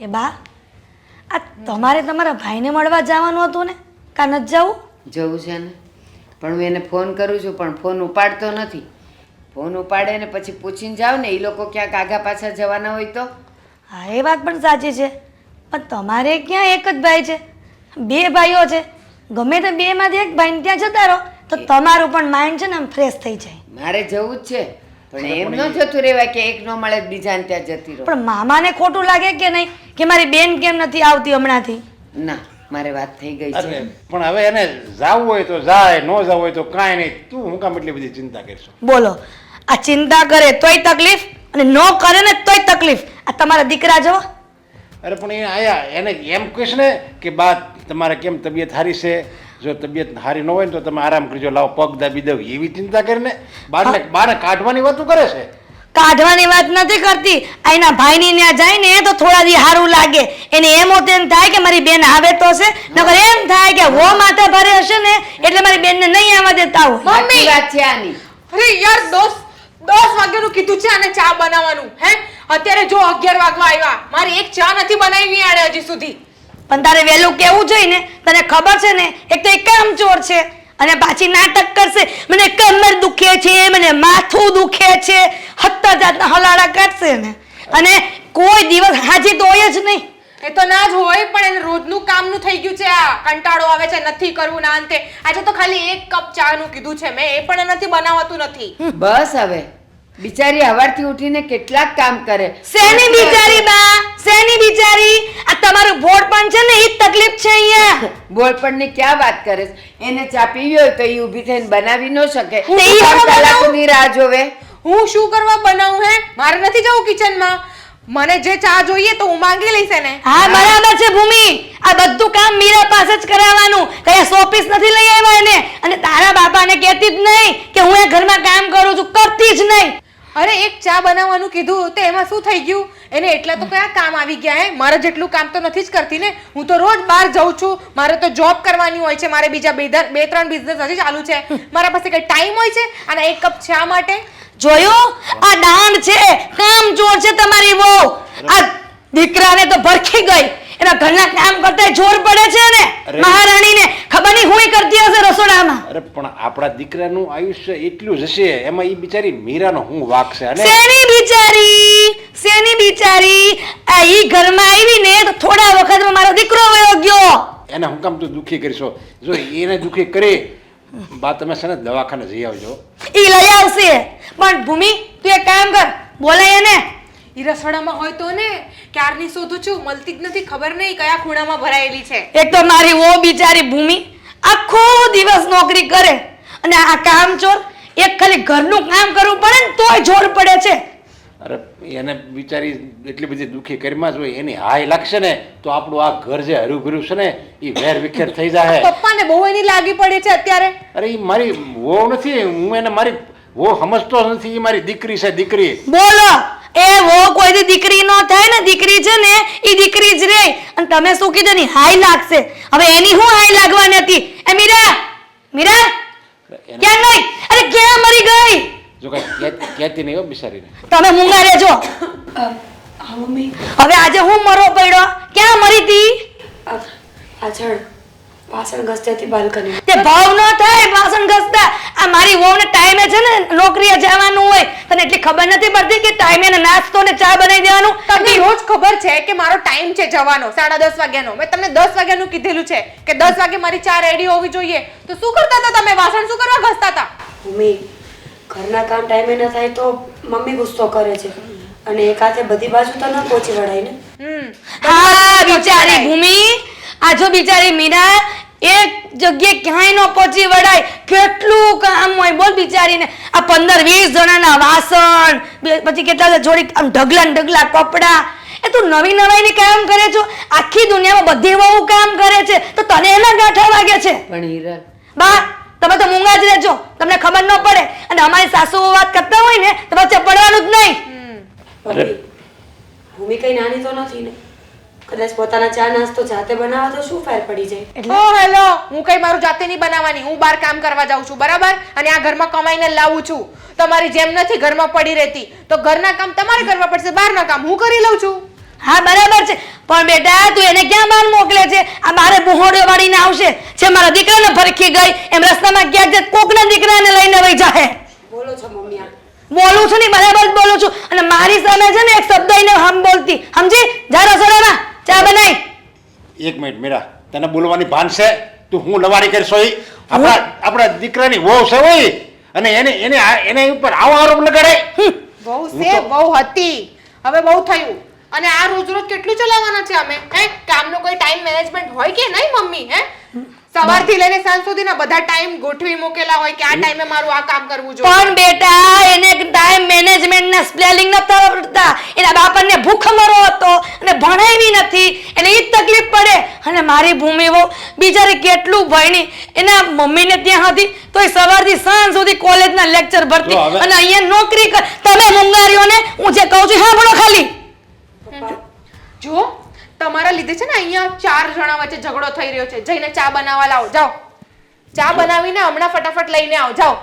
એ બા આ તમારે તમારા ભાઈને મળવા જવાનું હતું ને? કા નથી જવું? જવું છે ને. પણ હું એને ફોન કરું છું પણ ફોન ઉપાડતો નથી. ફોન ઉપાડે ને પછી પૂછીને જાવ ને એ લોકો ક્યાંક આગા પાછા જવાના હોય તો. હા એ વાત પણ સાચી છે. પણ તમારે ક્યાં એક જ ભાઈ છે? બે ભાઈઓ છે. ગમે તે બેમાંથી એક ભાઈને ત્યાં જતા રહો તો તમારું પણ માઇન્ડ છે ને આમ ફ્રેશ થઈ જાય. મારે જવું જ છે. પણ એમ ન જતું રહેવાય કે એક ન મળે બીજાને ત્યાં જતી રહો. પણ મામાને ખોટું લાગે કે નહીં? કે મારી બેન કેમ નથી આવતી હમણાંથી? ના મારે વાત થઈ ગઈ છે. પણ હવે એને જાવું હોય તો જાય ન જવું હોય તો કાંઈ નહીં. તું હું કામ એટલી બધી ચિંતા કરશો? બોલો આ ચિંતા કરે તોય તકલીફ અને ન કરે ને તોય તકલીફ. આ તમારા દીકરા જો. અરે પણ એ આયા એને એમ કહીશ ને કે બા તમારે કેમ તબિયત સારી છે? જો તબિયત સારી ન હોય ને તો તમે આરામ કરજો. લાવો પગ દાબી દઉં. એવી ચિંતા કરીને બારને બારને કાઢવાની વાતો કરે છે? કાઢવાની વાત નથી કરતી. આ એના ભાઈની ત્યાં જાય ને તો થોડા દી સારું લાગે. એને એમ તેમ એમ થાય કે મારી બેન આવે તો છે. નકર એમ થાય કે હો માથે ભરે હશે ને એટલે મારી બેનને નહીં આવવા દેતા હોય. મમ્મી! વાત છે આની. અરે યાર દસ દસ વાગ્યાનું કીધું છે અને ચા બનાવવાનું હે? અત્યારે જો અગિયાર વાગવા આવ્યા. મારી એક ચા નથી બનાવી આણે હજી સુધી. પણ તારે વહેલું કેવું જોઈએ ને? તને ખબર છે ને? એક તો એક કામ ચોર છે. અને પાછી નાટક કરશે. મને કમર દુખે છે મને માથું દુખે છે. હત્તા જાતના હલાડા કરશે ને અને કોઈ દિવસ હાજી તો હોય જ નહીં. એ તો ના જ હોય પણ એને રોજનું કામનું થઈ ગયું છે આ. કંટાળો આવે છે નથી કરવું ના અંતે. આજે તો ખાલી એક કપ ચાનું કીધું છે મેં. એ પણ નથી બનાવતું નથી. બસ હવે. બિચારી હવારથી ઉઠીને કેટલાક કામ કરે. શેની બિચારી બા? શેની બિચારી? આ તમારું ભોળપણ છે ને એ તકલીફ છે અહીંયા. ભોળપણની ક્યાં વાત કરે એને ચા પીવી હોય તો એ ઊભી થઈને બનાવી ન શકે. ને કલાકની રાહ જોવે. હું શું કરવા બનાવું હે? મારે નથી જવું કિચનમાં મને જે ચા જોઈએ તો હું માંગી લઈશ એને. હા. બરાબર છે ભૂમિ. આ બધું કામ મીરા પાસે જ કરાવવાનું. કયા શોપીસ નથી લઈ આવ્યા એને. અને તારા બાપાને કહેતી જ નહીં કે હું એ ઘરમાં કામ કરું છું. કરતી જ નહીં. અરે, એક ચા બનાવવાનું કીધું તો એમાં શું થઈ ગયું? એને એટલા તો કયા કામ આવી ગયા, હે? મારે જેટલું કામ તો નથી જ કરતી ને. હું તો રોજ બહાર જાઉં છું. મારે તો જોબ કરવાની હોય છે. મારે બીજા બે બે, ત્રણ બિઝનેસ હજી ચાલુ છે. મારા પાસે કઈ ટાઈમ હોય છે? અને એક કપ ચા માટે? જોયું? આ દાન છે. કામ જોર છે તમારી બહુ આ દીકરાને તો ભરખી ગઈ. એના ઘરના કામ કરતા જોર પડે છે ને. મહારાણીને ખબર નહીં હું કરતી હશે રસોડામાં. અરે પણ આપણા દીકરાનું આયુષ્ય એટલું જ હશે એમાં એ બિચારી મીરાનો હું વાક છે અને સેની બિચારી? શેની બિચારી? આ ઈ ઘરમાં આવી ને તો થોડા વખતમાં મારો દીકરો વયો ગયો. એને હું કામ તું દુઃખી કરશો? જો એને દુઃખી કરે બા તમે છે ને દવાખાને જઈ આવજો. ઈ લઈ આવશે. પણ ભૂમિ તું એક કામ કર બોલાય એને. ઈ રસોડામાં હોય તો ને ક્યારની શોધું છું? મળતી જ નથી ખબર નહીં કયા ખૂણામાં ભરાયેલી છે. એક તો મારી ઓ બિચારી ભૂમિ આખો દિવસ નોકરી કરે અને આ કામ ચોર એક ખાલી ઘરનું કામ કરવું પડે ને તોય જોર પડે છે. અરે એને બિચારી એટલી બધી દુઃખી કરીમાં જ હોય એની હાય લાગશે ને તો આપણું આ ઘર જે હર્યું છે ને એ વેર વિખેર થઈ જાય પપ્પાને બહુ એની લાગી પડી છે અત્યારે. અરે એ મારી વહુ નથી હું એને મારી વહુ સમજતો નથી એ મારી દીકરી છે દીકરી. બોલો! એ વો કોઈથી દીકરી નો થાય ને દીકરી છે ને એ દીકરી જ રે. અને તમે શું કીધું? ની હાઈ લાગશે. હવે એની હું હાઈ લાગવાની હતી? એ મીરા મીરા ક્યાં ગઈ? અરે ક્યાં મરી ગઈ? જો કઈ કહેતી નહીં હો બિચારીને. તમે મૂંગા રહેજો. હવે આજે હું મરો પડ્યો? ક્યાં મરી તી? પાછળ. વાસણ ઘસતી હતી બાલ્કની તે ભાવ ન થાય વાસણ ઘસતા. આ મારી વહુને ટાઈમે છે ને નોકરીએ જવાનું હોય તને એટલી ખબર નથી પડતી કે ટાઈમે ને નાસ્તો ને ચા બનાવી દેવાનું? તમને રોજ ખબર છે કે મારો ટાઈમ છે જવાનો સાડા દસ વાગ્યાનો. મેં તમને દસ વાગ્યાનું કીધેલું છે કે દસ વાગે મારી ચા રેડી હોવી જોઈએ. તો શું કરતા હતા તમે? વાસણ શું કરવા ઘસતા હતા? મમ્મી ઘરના કામ ટાઈમે ન થાય તો મમ્મી ગુસ્સો કરે છે. અને એક હાથે બધી બાજુ તો ન પહોંચી વળાય ને. હમ. હા બિચારી ભૂમિ આ જો બિચારી મીરા એક જગ્યાએ ક્યાંય ન પહોંચી વળાય. કેટલું કામ હોય બોલ બિચારીને. આ પંદર વીસ જણાના વાસણ પછી કેટલા જોડી આમ ઢગલા ને ઢગલા કપડા. એ તું નવી નવાઈની કામ કરે છો? આખી દુનિયામાં બધી વહુ કામ કરે છે. તો તને એના ગાંઠા વાગે છે? પણ હિરલ. બા તમે તો મૂંગા જ રહેજો. તમને ખબર ન પડે. અને અમારી સાસુ વાત કરતા હોય ને તો પછી પડવાનું જ નહીં. ભૂમિ કઈ નાની તો નથી ને? કદાચ પોતાના ચા નાસ્તો જાતે બનાવે તો શું ફેર પડી જાય? ઓ હેલો! હું કઈ મારું જાતે નહીં બનાવવાની. હું બહાર કામ કરવા જાઉં છું બરાબર? અને આ ઘરમાં કમાઈને લાવું છું. તમારી જેમ નથી ઘરમાં પડી રહેતી. તો ઘરના કામ તમારે કરવા પડશે બહારના કામ. હું કરી લઉં છું. હા બરાબર છે. પણ બેટા તું એને ક્યાં બહાર મોકલે છે? આ મારે બુહોડો વાળીને આવશે. છે મારા દીકરાને ફરખી ગઈ. એમ રસ્તામાં ગયા જ કોકના દીકરાને લઈને વહી જાહે. બોલો છો મમ્મી બોલું છું ને બરાબર બોલું છું. અને મારી સામે છે ને એક શબ્દ એને હમ બોલતી. સમજી? જા રસોડામાં ચા બનાવી એક મિનિટ મીરા તને બોલવાની ભાન છે? તું હું લવારી કરશો ઈ આપણા આપણા દીકરાની વહુ છે હોય? અને એને એને એને ઉપર આવો આરોપ લગાડે? બહુ છે બહુ હતી. હવે બહુ થયું. અને આ રોજ રોજ કેટલું ચલાવવાના છે અમે હે? કામનો કોઈ ટાઈમ મેનેજમેન્ટ હોય કે નહીં મમ્મી હે? સવારથી લઈને સાંજ સુધીના બધા ટાઈમ ગોઠવી મૂકેલા હોય કે આ ટાઈમે મારું આ કામ કરવું જોઈએ. પણ બેટા એને ટાઈમ મેનેજમેન્ટ ના સ્પેલિંગ નતા આવડતા એના બાપાને ભૂખ મરો હતો અને ભણાવી નથી એને ઈ જ તકલીફ પડે અને મારી ભૂમિ વહુ બિચારી કેટલું ભણી એના મમ્મીને ત્યાં હતી તો એ સવારથી સાંજ સુધી કોલેજના લેક્ચર ભરતી અને અહીંયા નોકરી કર તમે મુંગારીઓને હું જે કહું છું સાંભળો ખાલી. જુઓ તમારા લીધે છે ને અહીંયા ચાર જણા વચ્ચે ઝઘડો થઈ રહ્યો છે. જઈને ચા બનાવવા લાવો. જાઓ. ચા બનાવીને હમણાં ફટાફટ લઈને આવો. જાઓ.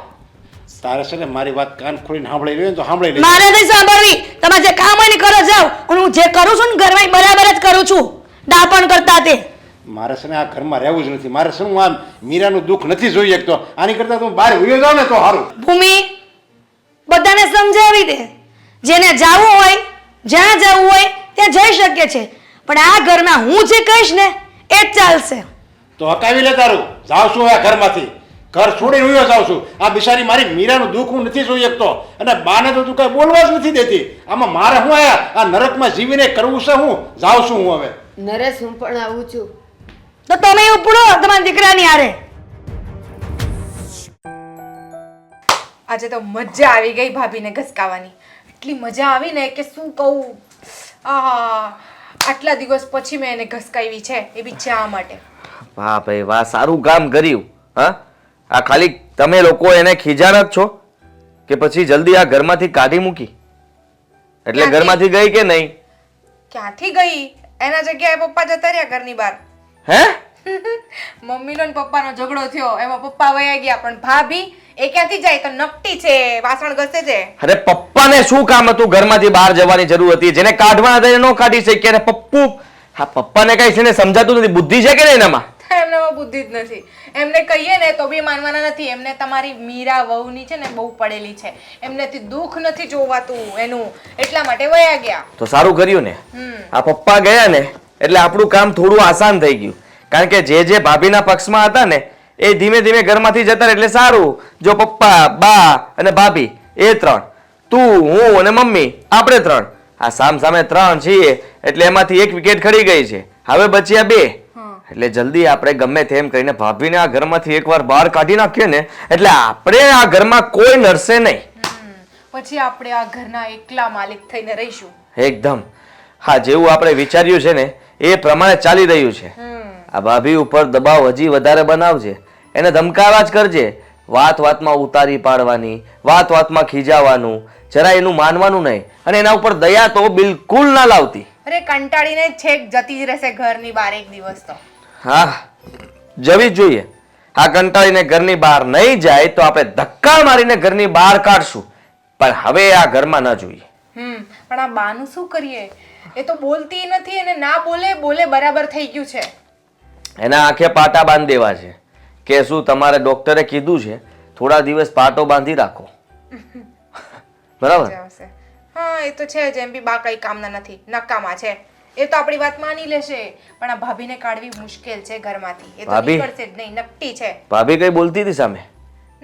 તારે છે ને મારી વાત કાન ખોલીને સાંભળી રહ્યો તો સાંભળી લે મારે નહીં સાંભળવી. તમે જે કામ હોય ને કરો જાઓ. અને હું જે કરું છું ને ઘરમાં બરાબર જ કરું છું. ડાપણ કરતા તે. મારે છે ને આ ઘરમાં રહેવું જ નથી. મારે શું આમ મીરાનું દુઃખ નથી જોઈ શકતો. આની કરતા તું બહાર ઉયો જાવ ને તો સારું ભૂમિ બધાને સમજાવી દે. જેને જાવું હોય જ્યાં જવું હોય ત્યાં જઈ શકે છે. પણ આ ઘરમાં હું જે કહીશ ને એ જ ચાલશે. તો હકાવી લે તારું. જાવ છું આ ઘરમાંથી. ઘર છોડીને ઉયો જાઉં છું. આ બિચારી મારી મીરાનું દુઃખ હું નથી જોઈ શકતો. અને બાને તો તું કઈ બોલવા જ નથી દેતી. આમાં મારે શું આયા? આ નરકમાં જીવીને કરવું છે હું? જાઉં છું હું હવે. નરેશ હું પણ આવું છું. તો તમે ઉપડો તમારા દીકરાની આરે આજે તો મજા આવી ગઈ ભાભીને ઘસકાવાની. એટલી મજા આવી ને કે શું કહું? આ આટલા દિવસ પછી મેં એને ઘસકાવી છે એ બી ચા માટે. વાહ ભાઈ વાહ સારું કામ કર્યું હા? આ ખાલી તમે લોકો એને ખીજાણ જ છો કે પછી જલ્દી આ ઘરમાંથી કાઢી મૂકી? એટલે ઘરમાંથી ગઈ કે નહીં? ક્યાંથી ગઈ? એના જગ્યાએ પપ્પા જતા રહ્યા ઘરની બહાર. હે? મમ્મીનો ને પપ્પાનો ઝઘડો થયો. એમાં પપ્પા વયા ગયા પણ ભાભી એ ક્યાંથી જાય? તો નકટી છે. વાસણ ઘસે છે. અરે પપ્પાને શું કામ હતું? ઘરમાંથી બહાર જવાની જરૂર હતી. જેને કાઢવાના હતા ન કાઢી શક્યા. અને પપ્પુ હા પપ્પાને કઈ છે ને સમજાતું નથી. બુદ્ધિ છે કે નહીં એનામાં? એમનામાં બુદ્ધિ જ નથી. એમને કહીએ ને તો બી માનવાના નથી. એમને તમારી મીરા વહુની છે ને બહુ પડેલી છે. એમનેથી દુઃખ નથી જોવાતું એનું. એટલા માટે વયા ગયા. તો સારું કર્યું ને. આ પપ્પા ગયા ને એટલે આપણું કામ થોડું આસાન થઈ ગયું. કારણ કે જે જે ભાભીના પક્ષમાં હતા ને એ ધીમે ધીમે ઘરમાંથી જતા એટલે સારું. જો પપ્પા બા અને ભાભી એ ત્રણ. તું હું અને મમ્મી આપણે ત્રણ. આ સામ સામે ત્રણ છીએ એટલે એમાંથી એક વિકેટ ખડી ગઈ છે. હવે બચ્યા બે. એટલે જલ્દી આપણે ગમે તેમ કરીને ભાભીને આ ઘરમાંથી એકવાર બહાર કાઢી નાખીએ ને એટલે આપણે આ ઘરમાં કોઈ નડશે નહીં. પછી આપણે આ ઘરના એકલા માલિક થઈને રહીશું. એકદમ. હા જેવું આપણે વિચાર્યું છે ને એ પ્રમાણે ચાલી રહ્યું છે. આ ભાભી ઉપર દબાવ હજી વધારે બનાવજે. એને ધમકાવા જ કરજે. વાત વાતમાં ઉતારી પાડવાની વાત વાતમાં ખીજાવાનું જરા એનું માનવાનું નહીં. અને એના ઉપર દયા તો બિલકુલ ના લાવતી. અરે કંટાળીને છેક જતી જ રહેશે ઘરની બહાર એક દિવસ તો. હા જવી જ જોઈએ. આ કંટાળીને ઘરની બહાર નહીં જાય તો આપણે ધક્કા મારીને ઘરની બહાર કાઢશું. પણ હવે આ ઘરમાં ન જોઈએ. હમ પણ આ બાનું શું કરીએ? એ તો બોલતી નથી અને ના બોલે બોલે બરાબર થઈ ગયું છે. એના આંખે પાટા બાંધી દેવા છે. કે શું તમારે ડોક્ટરે કીધું છે? થોડા દિવસ પાટો બાંધી રાખો. બરાબર? આવશે. હા એ તો છે જેમ બી બા કઈ કામના નથી નકામા છે. એ તો આપણી વાત માની લેશે પણ આ ભાભીને કાઢવી મુશ્કેલ છે ઘરમાંથી. એ તો ભાભી? નીકળશે જ નહીં નકટી છે. ભાભી કઈ બોલતી હતી સામે?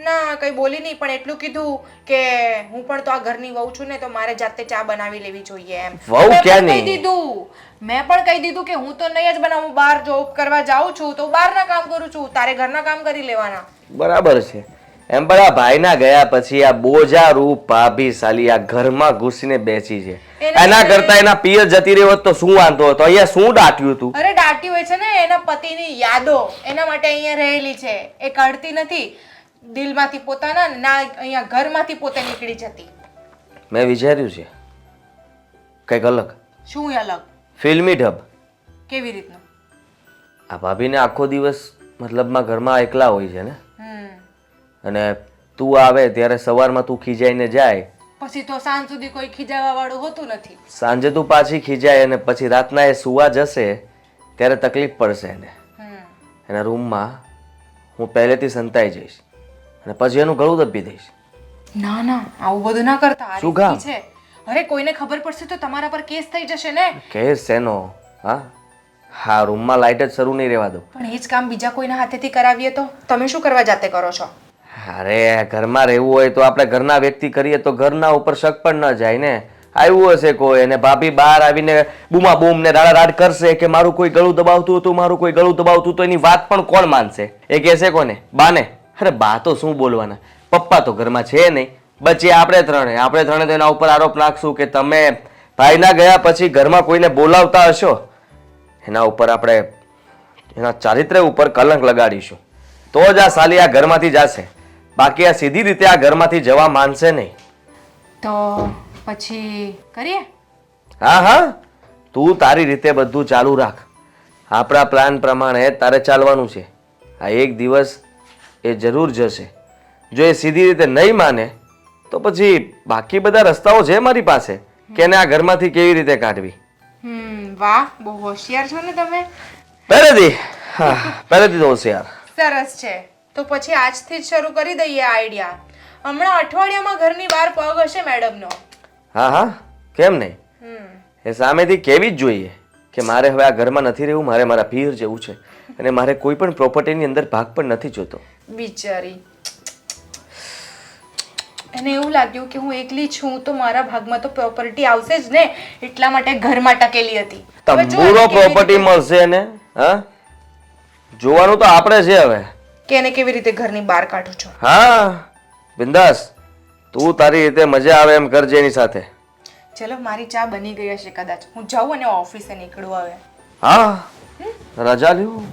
ના કંઈ બોલી નહીં પણ એટલું કીધું કે હું પણ તો આ ઘરની વહુ છું ને તો મારે જાતે ચા બનાવી લેવી જોઈએ એમ. વહુ ક્યાં નહીં? દીધું. મેં પણ કહી દીધું કે હું તો નહીં જ બનાવું બહાર જોબ કરવા જાઉં છું તો બહારના કામ કરું છું તારે ઘરના કામ કરી લેવાના. બરાબર છે. એમ પણ આ ભાઈના ગયા પછી આ બોજા રૂપ ભાભી સાલી આ ઘરમાં ઘૂસીને બેસી છે. એને- કરતા એના પિયર જતી રહી હોત તો શું વાંધો હતો? અહીંયા શું દાટ્યું હતું? અરે દાટી હોય છે ને એના પતિની યાદો એના માટે અહીંયા રહેલી છે. એ કાઢતી નથી. દિલમાંથી પોતાના ને અહીંયા ઘરમાંથી પોતે નીકળી જતી. મેં વિચાર્યું છે. કંઈક અલગ. શું અલગ? ફિલ્મી ઢબ. કેવી રીતનું? આ ભાભીને આખો દિવસ મતલબમાં ઘરમાં એકલા હોય છે ને? અને તું આવે ત્યારે સવારમાં તું ખીજાઈને જાય. પછી તો સાંજ સુધી કોઈ ખીજાવા વાળું હોતું નથી. સાંજે તું પાછી ખીજાય અને પછી રાતના એ સુવા જશે ત્યારે તકલીફ પડશે એને. એના રૂમમાં હું પહેલેથી સંતાઈ જઈશ. અને પછી એનું ગળું દબી દઈશ. ના ના આવું બધું ના કરતા. શું કામ? છે. અરે કોઈને ખબર પડશે તો તમારા પર કેસ થઈ જશે ને? કેસ શેનો હા? હા રૂમમાં લાઇટ જ શરૂ નહીં રહેવા દો. પણ એ જ કામ બીજા કોઈના હાથેથી કરાવીએ તો? તમે શું કરવા જાતે કરો છો? અરે ઘરમાં રહેવું હોય તો આપણે ઘરના વ્યક્તિ કરીએ તો ઘરના ઉપર શક પણ ન જાય ને. આવ્યું હશે કોઈ અને ભાભી બહાર આવીને બૂમા બૂમ ને રાડા રાડ કરશે કે મારું કોઈ ગળું દબાવતું હતું મારું કોઈ ગળું દબાવતું તો એની વાત પણ કોણ માનશે? એ કહેશે કોને? બાને? અરે બા તો શું બોલવાના? પપ્પા તો ઘરમાં છે નહીં. બચી આપણે ત્રણે આપણે ત્રણે તેના ઉપર આરોપ નાખશું કે તમે ભાઈના ગયા પછી ઘરમાં કોઈને બોલાવતા હશો? એના ઉપર આપણે એના ચારિત્ર્ય ઉપર કલંક લગાડીશું. તો જ આ સાલી આ ઘરમાંથી જશે. બાકી આ સીધી રીતે આ ઘરમાંથી જવા માનશે નહીં. તો પછી કરીએ? હા હા. તું તારી રીતે બધું ચાલુ રાખ. આપણા પ્લાન પ્રમાણે તારે ચાલવાનું છે. આ એક દિવસ એ જરૂર જશે. જો એ સીધી રીતે નહીં માને તો પછી બાકી બધા રસ્તાઓ છે મારી પાસે કે એને આ ઘરમાંથી કેવી રીતે કાઢવી? હમ વાહ બહુ હોશિયાર છો ને તમે. પહેલેથી હા પહેલેથી તો હોશિયાર. સરસ છે. તો પછી આજથી જ શરૂ કરી દઈએ આઈડિયા હમણાં અઠવાડિયામાં ઘરની બહાર પગ હશે મેડમનો. હા હા કેમ નહીં? એ સામેથી કેવી જ જોઈએ કે મારે હવે આ ઘરમાં નથી રહેવું મારે મારા પીર જેવું છે. અને મારે કોઈ પણ પ્રોપર્ટીની અંદર ભાગ પણ નથી જોતો. બિચારી. એને એવું લાગ્યું કે હું એકલી છું તો મારા ભાગમાં તો પ્રોપર્ટી આવશે જ ને. એટલા માટે ઘરમાં ટકેલી હતી. તંબુરો પ્રોપર્ટી મળશે ને હા? જોવાનું તો આપણે છે હવે. કે એને કેવી રીતે ઘરની બહાર કાઢું છું? હા બિંદાસ. તું તારી રીતે મજા આવે એમ કરજે એની સાથે. ચલો મારી ચા બની ગઈ હશે કદાચ. હું જાઉં અને ઓફિસે નીકળું હવે. હા રજા લ્યો.